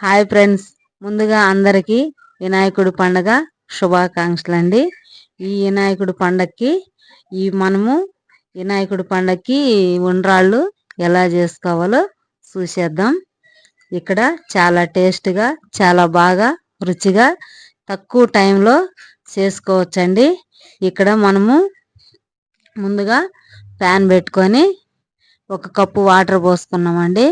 Hi friends. ముందుగా అందరికీ వినాయకుడి పండగ శుభాకాంక్షలు అండి ఈ వినాయకుడి పండగకి ఈ మనము వినాయకుడి పండగకి ఉండ్రాళ్ళు ఎలా చేసుకోవాలో చూసేద్దాం. ఇక్కడ చాలా టేస్ట్గా చాలా బాగా రుచిగా తక్కువ టైంలో చేసుకోవచ్చండి. ఇక్కడ మనము ముందుగా ప్యాన్ పెట్టుకొని ఒక కప్పు వాటర్ పోసుకున్నామండి.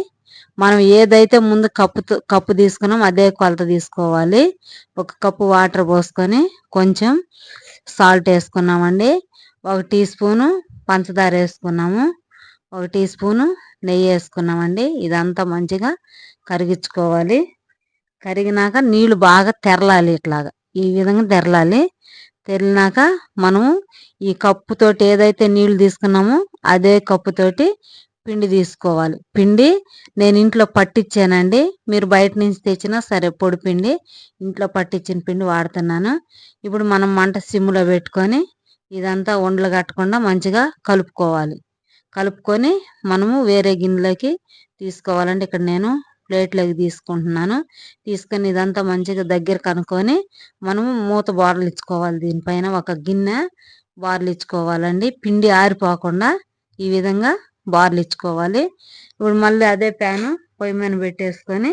మనం ఏదైతే ముందు కప్పు కప్పు తీసుకున్నాం అదే కొలత తీసుకోవాలి. ఒక కప్పు వాటర్ పోసుకొని కొంచెం సాల్ట్ వేసుకున్నామండి. ఒక టీ స్పూను పంచదార వేసుకున్నాము. ఒక టీ స్పూను నెయ్యి వేసుకున్నామండి. ఇదంతా మంచిగా కరిగించుకోవాలి. కరిగినాక నీళ్ళు బాగా తెరలాలి ఇట్లాగా. ఈ విధంగా తెరలాలి. తెరినాక మనము ఈ కప్పుతోటి ఏదైతే నీళ్ళు తీసుకున్నామో అదే కప్పుతోటి పిండి తీసుకోవాలి. పిండి నేను ఇంట్లో పట్టించానండి మీరు బయట నుంచి తెచ్చినా సరే పొడి పిండి ఇంట్లో పట్టించిన పిండి వాడుతున్నాను. ఇప్పుడు మనం మంట సిమ్లో పెట్టుకొని ఇదంతా ఉండలు కట్టకుండా మంచిగా కలుపుకోవాలి. కలుపుకొని మనము వేరే గిన్నెలోకి తీసుకోవాలంటే ఇక్కడ నేను ప్లేట్లోకి తీసుకుంటున్నాను. తీసుకొని ఇదంతా మంచిగా దగ్గర కనుక్కొని మనము మూత బార్లు ఇచ్చుకోవాలి. దీనిపైన ఒక గిన్నె బార్లు ఇచ్చుకోవాలండి. పిండి ఆరిపోకుండా ఈ విధంగా బార్లు ఇచ్చుకోవాలి. ఇప్పుడు మళ్ళీ అదే ప్యాను పొయ్యి మీద పెట్టేసుకొని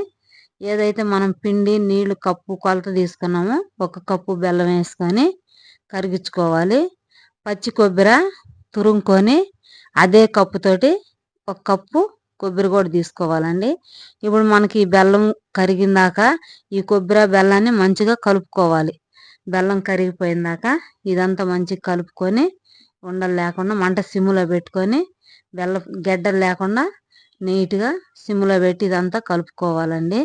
ఏదైతే మనం పిండి నీళ్ళు కప్పు కొలత తీసుకున్నామో ఒక కప్పు బెల్లం వేసుకొని కరిగించుకోవాలి. పచ్చి కొబ్బరి తురుముకొని అదే కప్పుతోటి ఒక కప్పు కొబ్బరి కూడా తీసుకోవాలండి. ఇప్పుడు మనకి ఈ బెల్లం కరిగిందాక ఈ కొబ్బరి బెల్లాన్ని మంచిగా కలుపుకోవాలి. బెల్లం కరిగిపోయిందాక ఇదంతా మంచిగా కలుపుకొని ఉండలు లేకుండా మంట సిమ్లో పెట్టుకొని బెల్లం గెడ్డలు లేకుండా నీట్గా సిమ్లో పెట్టి ఇదంతా కలుపుకోవాలండి.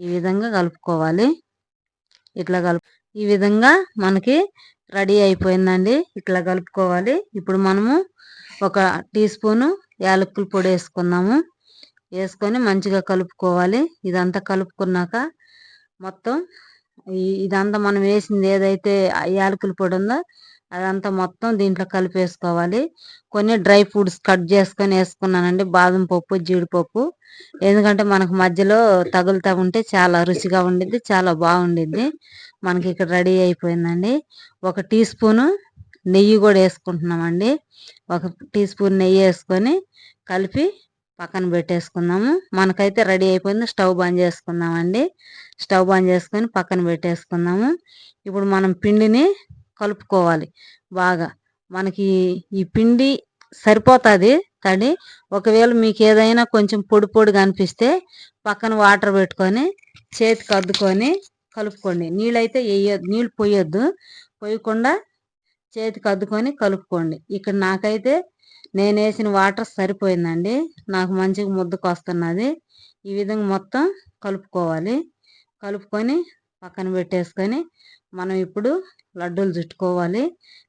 ఈ విధంగా కలుపుకోవాలి. ఇట్లా కలుపు ఈ విధంగా మనకి రెడీ అయిపోయిందండి. ఇట్లా కలుపుకోవాలి. ఇప్పుడు మనము ఒక టీ స్పూను యాలకుల పొడి వేసుకున్నాము. వేసుకొని మంచిగా కలుపుకోవాలి. ఇదంతా కలుపుకున్నాక మొత్తం ఇదంతా మనం వేసింది ఏదైతే యాలకుల పొడి ఉందో అదంతా మొత్తం దీంట్లో కలిపేసుకోవాలి. కొన్ని డ్రై ఫ్రూట్స్ కట్ చేసుకొని వేసుకున్నానండి. బాదం పప్పు జీడిపప్పు. ఎందుకంటే మనకు మధ్యలో తగులుతూ ఉంటే చాలా రుచిగా ఉండిద్ది చాలా బాగుండిద్ది. మనకి ఇక్కడ రెడీ అయిపోయిందండి. ఒక టీ స్పూను నెయ్యి కూడా వేసుకుంటున్నామండి. ఒక టీ స్పూన్ నెయ్యి వేసుకొని కలిపి పక్కన పెట్టేసుకుందాము. మనకైతే రెడీ అయిపోయింది. స్టవ్ బంద్ చేసుకుందామండి. స్టవ్ బంద్ చేసుకొని పక్కన పెట్టేసుకుందాము. ఇప్పుడు మనం పిండిని కలుపుకోవాలి. బాగా. మనకి ఈ పిండి సరిపోతుంది కానీ ఒకవేళ మీకు ఏదైనా కొంచెం పొడి పొడిగా అనిపిస్తే పక్కన వాటర్ పెట్టుకొని చేతికి అద్దుకొని కలుపుకోండి. నీళ్ళైతే వేయొద్దు నీళ్ళు పోయొద్దు. పోయకుండా చేతికి అద్దుకొని కలుపుకోండి. ఇక్కడ నాకైతే నేను వేసిన వాటర్ సరిపోయిందండి. నాకు మంచిగా ముద్దకు వస్తున్నది. ఈ విధంగా మొత్తం కలుపుకోవాలి. కలుపుకొని పక్కన పెట్టేసుకొని మనం ఇప్పుడు లడ్డూలు చుట్టుకోవాలి.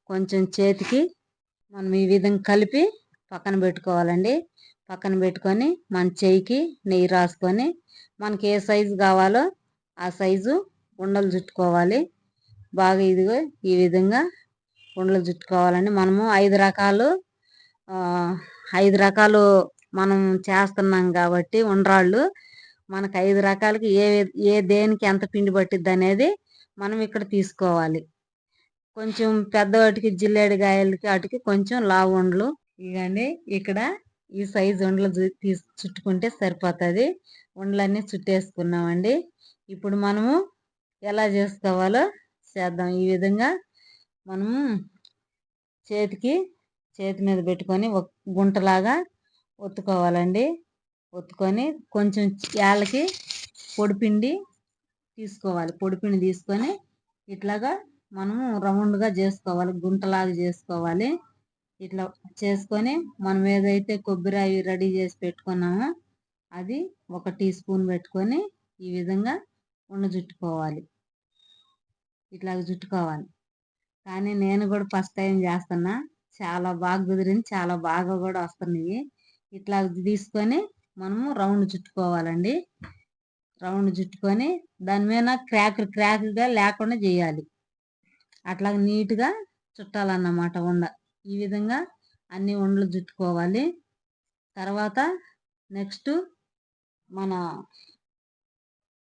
కొంచెం చేతికి మనం ఈ విధంగా కలిపి పక్కన పెట్టుకోవాలండి. పక్కన పెట్టుకొని మన చేయికి నెయ్యి రాసుకొని మనకి ఏ సైజు కావాలో ఆ సైజు ఉండలు చుట్టుకోవాలి. బాగా ఇదిగో ఈ విధంగా ఉండలు చుట్టుకోవాలండి. మనము ఐదు రకాలు ఐదు రకాలు మనం చేస్తున్నాం కాబట్టి ఉండరాళ్ళు మనకు ఐదు రకాలకి ఏ ఏ దేనికి ఎంత పిండి పట్టిద్ది అనేది మనం ఇక్కడ తీసుకోవాలి. కొంచెం పెద్దవాటికి జిల్లేడికాయలకి వాటికి కొంచెం లావు ఉండలు. ఇవ్వండి ఇక్కడ ఈ సైజు ఉండలు తీసు చుట్టుకుంటే సరిపోతుంది. ఉండలన్నీ చుట్టేసుకున్నామండి. ఇప్పుడు మనము ఎలా చేసుకోవాలో చేద్దాం. ఈ విధంగా మనము చేతికి చేతి మీద పెట్టుకొని ఒక గుంటలాగా ఒత్తుకోవాలండి. ఒత్తుకొని కొంచెం యాలకి పొడిపిండి తీసుకోవాలి. పొడిపిండి తీసుకొని ఇట్లాగా మనము రౌండ్గా చేసుకోవాలి. గుంటలాగా చేసుకోవాలి. ఇట్లా చేసుకొని మనం ఏదైతే కొబ్బరి అవి రెడీ చేసి పెట్టుకున్నామో అది ఒక టీ స్పూన్ పెట్టుకొని ఈ విధంగా ఉండ చుట్టుకోవాలి ఇట్లాగ చుట్టుకోవాలి. కానీ నేను కూడా ఫస్ట్ టైం చేస్తున్నా. చాలా బాగా కుదిరింది. చాలా బాగా కూడా వస్తున్నాయి. ఇట్లా తీసుకొని మనము రౌండ్ చుట్టుకోవాలండి. రౌండ్ చుట్టుకొని దాని మీద క్రాక్ క్రాక్గా లేకుండా చేయాలి. అట్లా నీట్గా చుట్టాలన్నమాట ఉండ. ఈ విధంగా అన్ని ఉండలు చుట్టుకోవాలి. తర్వాత నెక్స్ట్ మన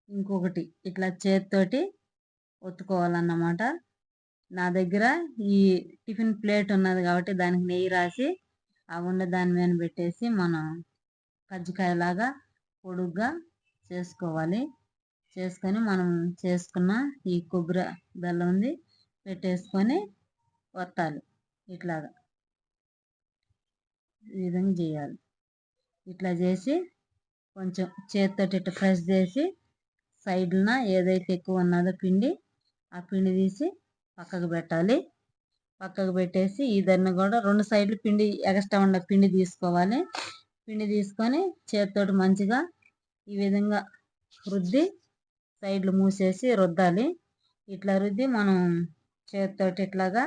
ఇంకొకటి ఇట్లా చేతితోటి ఒత్తుకోవాలన్నమాట. నా దగ్గర ఈ టిఫిన్ ప్లేట్ ఉన్నది కాబట్టి దానికి నెయ్యి రాసి ఆ ఉండ దాని మీద పెట్టేసి మనం కజ్జికాయలాగా పొడుగ్గా చేసుకోవాలి. చేసుకొని మనం చేసుకున్న ఈ కొబ్బరి బెల్లం ఉంది పెట్టేసుకొని వత్తాలి. ఇట్లాగా. ఈ విధంగా చేయాలి. ఇట్లా చేసి కొంచెం చేతితో ఇట్లా ప్రెస్ చేసి సైడ్న ఏదైతే ఎక్కువ ఉన్నదో పిండి ఆ పిండి తీసి పక్కకు పెట్టాలి. పక్కకు పెట్టేసి ఇదన్నీ కూడా రెండు సైడ్లు పిండి ఎగస్ట్రా ఉన్న పిండి తీసుకోవాలి. పిండి తీసుకొని చేతితోటి మంచిగా ఈ విధంగా రుద్ది సైడ్లు మూసేసి రుద్దాలి. ఇట్లా రుద్ది మనం చేతితోటి ఇట్లాగా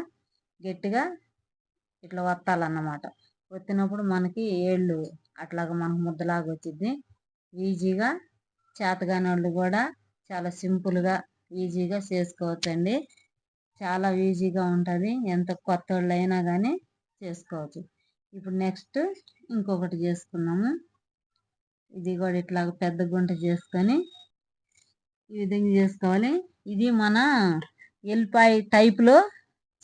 గట్టిగా ఇట్లా వత్తాలన్నమాట. వత్తినప్పుడు మనకి ఏళ్ళు అట్లాగా మనకు ముద్దలాగా వచ్చింది ఈజీగా చేతగాని వాళ్ళు కూడా చాలా సింపుల్గా ఈజీగా చేసుకోవచ్చండి. చాలా ఈజీగా ఉంటుంది. ఎంత కొత్త వాళ్ళు అయినా కానీ చేసుకోవచ్చు. ఇప్పుడు నెక్స్ట్ ఇంకొకటి చేసుకున్నాము. ఇది కూడా ఇట్లా పెద్ద గుంట చేసుకొని ఈ విధంగా చేసుకోవాలి. ఇది మన ఎల్లిపాయ టైప్లో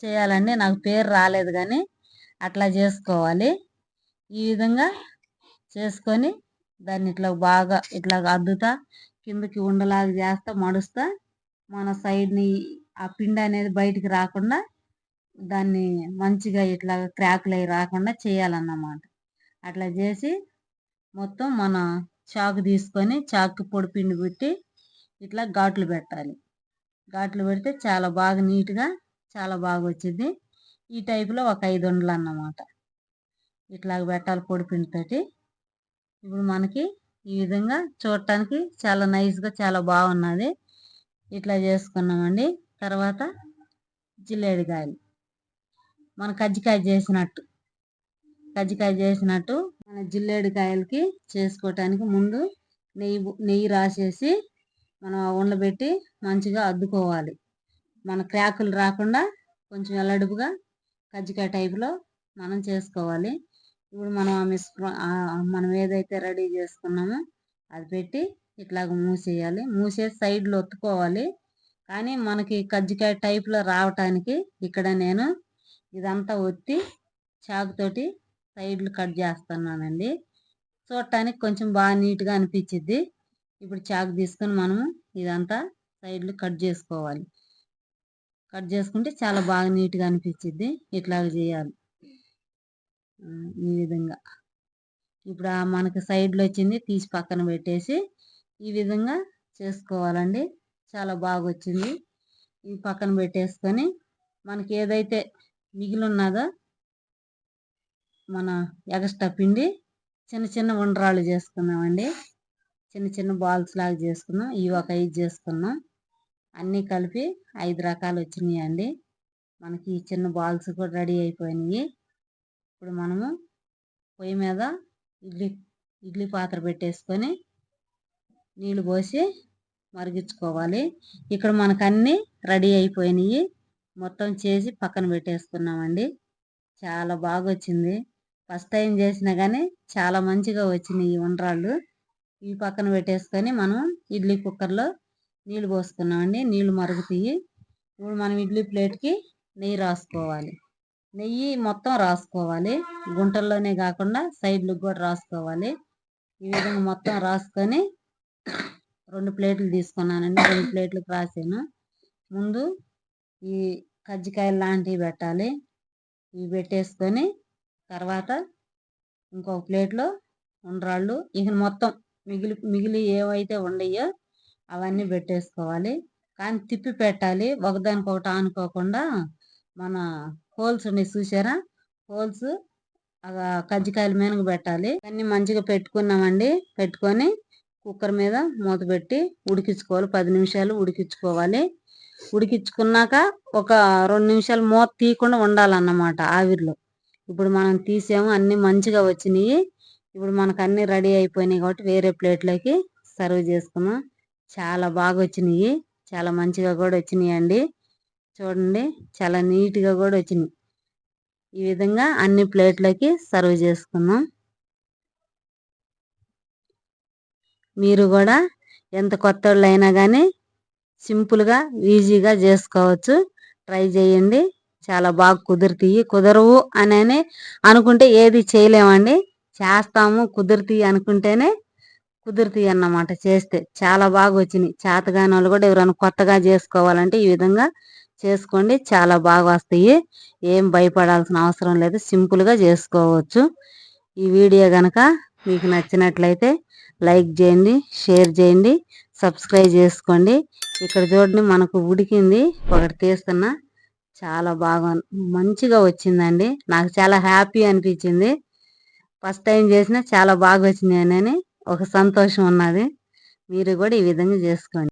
చేయాలండి. నాకు పేరు రాలేదు కానీ అట్లా చేసుకోవాలి. ఈ విధంగా చేసుకొని దాన్ని ఇట్లా బాగా ఇట్లా అద్దుతా కిందకి ఉండలాగా చేస్తా మడుస్తా. మన సైడ్ని ఆ పిండి అనేది బయటికి రాకుండా దాన్ని మంచిగా ఇట్లా క్రాకులు అవి రాకుండా చేయాలన్నమాట. అట్లా చేసి మొత్తం మన చాకు తీసుకొని చాకు పొడి పిండి పెట్టి ఇట్లా ఘాట్లు పెట్టాలి. ఘాట్లు పెడితే చాలా బాగా నీట్గా చాలా బాగా వచ్చింది ఈ టైపులో ఒక ఐదు వందలు అన్నమాట. ఇట్లా పెట్టాలి పొడి పిండితోటి ఇప్పుడు మనకి ఈ విధంగా చూడటానికి చాలా నైస్గా చాలా బాగున్నది. ఇట్లా చేసుకున్నామండి. తర్వాత జిల్లేడికాయలు మన కజ్జికాయ చేసినట్టు. కజ్జికాయ చేసినట్టు మన జిల్లేడికాయలకి చేసుకోవటానికి ముందు నెయ్యి నెయ్యి రాసేసి మనం ఉండబెట్టి మంచిగా అద్దుకోవాలి. మన క్రాకులు రాకుండా కొంచెం ఎల్లడుపుగా కజ్జికాయ టైప్లో మనం చేసుకోవాలి. ఇప్పుడు మనం మిస్ మనం ఏదైతే రెడీ చేసుకున్నామో అది పెట్టి ఇట్లాగ మూసేయాలి. మూసేసి సైడ్లో ఒత్తుకోవాలి. కానీ మనకి కజ్జికాయ టైప్లో రావటానికి ఇక్కడ నేను ఇదంతా ఒత్తి చాకుతోటి సైడ్లు కట్ చేస్తున్నానండి. చూడటానికి కొంచెం బాగా నీట్గా అనిపించిద్ది. ఇప్పుడు చాకు తీసుకొని మనము ఇదంతా సైడ్లు కట్ చేసుకోవాలి. కట్ చేసుకుంటే చాలా బాగా నీట్గా అనిపించిద్ది. ఇట్లాగ చేయాలి. ఈ విధంగా. ఇప్పుడు మనకి సైడ్లో వచ్చింది తీసి పక్కన పెట్టేసి ఈ విధంగా చేసుకోవాలండి. చాలా బాగా వచ్చింది. ఈ పక్కన పెట్టేసుకొని మనకి ఏదైతే మిగిలి ఉన్నదో మన ఎగస్ట్రా పిండి చిన్న చిన్న ఉండరాళ్ళు చేసుకున్నామండి. చిన్న చిన్న బాల్స్ లాగా చేసుకున్నాం. ఇవి ఒక ఐదు చేసుకున్నాం. అన్నీ కలిపి ఐదు రకాలు వచ్చినాయి అండి మనకి ఈ చిన్న బాల్స్ కూడా రెడీ అయిపోయినాయి. ఇప్పుడు మనము పొయ్యి మీద ఇడ్లీ ఇడ్లీ పాత్ర పెట్టేసుకొని నీళ్ళు పోసి మరిగించుకోవాలి. ఇక్కడ మనకు అన్నీ రెడీ అయిపోయినాయి. మొత్తం చేసి పక్కన పెట్టేసుకున్నామండి. చాలా బాగా వచ్చింది ఫస్ట్ టైం చేసినా కానీ చాలా మంచిగా వచ్చినాయి ఈ ఉండ్రాళ్ళు. ఈ పక్కన పెట్టేసుకొని మనం ఇడ్లీ కుక్కర్లో నీళ్ళు పోసుకున్నామండి. నీళ్ళు మరుగుతాయి. ఇప్పుడు మనం ఇడ్లీ ప్లేట్కి నెయ్యి రాసుకోవాలి. నెయ్యి మొత్తం రాసుకోవాలి. గుంటల్లోనే కాకుండా సైడ్లకు కూడా రాసుకోవాలి. ఈ విధంగా మొత్తం రాసుకొని రెండు ప్లేట్లు తీసుకున్నానండి. రెండు ప్లేట్లకు రాసాను ముందు ఈ కజ్జికాయలు లాంటివి పెట్టాలి. ఇవి పెట్టేసుకొని తర్వాత ఇంకొక ప్లేట్లో ఉండ్రాళ్ళు. ఇక మొత్తం మిగిలి మిగిలి ఏవైతే ఉండయో అవన్నీ పెట్టేసుకోవాలి. కానీ తిప్పి పెట్టాలి. ఒకదానికొకటి ఆనుకోకుండా మన హోల్స్ ఉన్నాయి చూసారా హోల్స్ కజ్జికాయల మీనకు పెట్టాలి. అన్ని మంచిగా పెట్టుకున్నామండి. పెట్టుకొని కుక్కర్ మీద మూత పెట్టి ఉడికించుకోవాలి. పది నిమిషాలు ఉడికించుకోవాలి. ఉడికించుకున్నాక ఒక రెండు నిమిషాలు మూత తీయకుండా ఉండాలన్నమాట ఆవిరిలో. ఇప్పుడు మనం తీసాము అన్ని మంచిగా వచ్చినాయి. ఇప్పుడు మనకు అన్ని రెడీ అయిపోయినాయి కాబట్టి వేరే ప్లేట్లోకి సర్వ్ చేసుకున్నాం. చాలా బాగా వచ్చినాయి. చాలా మంచిగా కూడా వచ్చినాయి అండి. చూడండి చాలా నీట్గా కూడా వచ్చినాయి. ఈ విధంగా అన్ని ప్లేట్లకి సర్వ్ చేసుకున్నాం మీరు కూడా ఎంత కొత్త వాళ్ళు అయినా కానీ సింపుల్గా ఈజీగా చేసుకోవచ్చు. ట్రై చేయండి. చాలా బాగా కుదురుతాయి కుదరవు అని అనుకుంటే ఏది చేయలేమండి. చేస్తాము కుదురుతాయి అనుకుంటేనే కుదురుతాయి అన్నమాట చేస్తే. చాలా బాగా వచ్చినాయి. చేతగాని వాళ్ళు కూడా ఎవరైనా కొత్తగా చేసుకోవాలంటే ఈ విధంగా చేసుకోండి. చాలా బాగా వస్తాయి. ఏం భయపడాల్సిన అవసరం లేదు. సింపుల్గా చేసుకోవచ్చు. ఈ వీడియో కనుక మీకు నచ్చినట్లయితే లైక్ చేయండి షేర్ చేయండి సబ్స్క్రైబ్ చేసుకోండి. ఇక్కడ చూడండి మనకు ఉడికింది. ఒకటి తీస్తున్నా. చాలా బాగా మంచిగా వచ్చిందండి. నాకు చాలా హ్యాపీ అనిపించింది. ఫస్ట్ టైం చేసినా చాలా బాగా వచ్చింది అని ఒక సంతోషం ఉన్నది. మీరు కూడా ఈ విధంగా చేసుకోండి.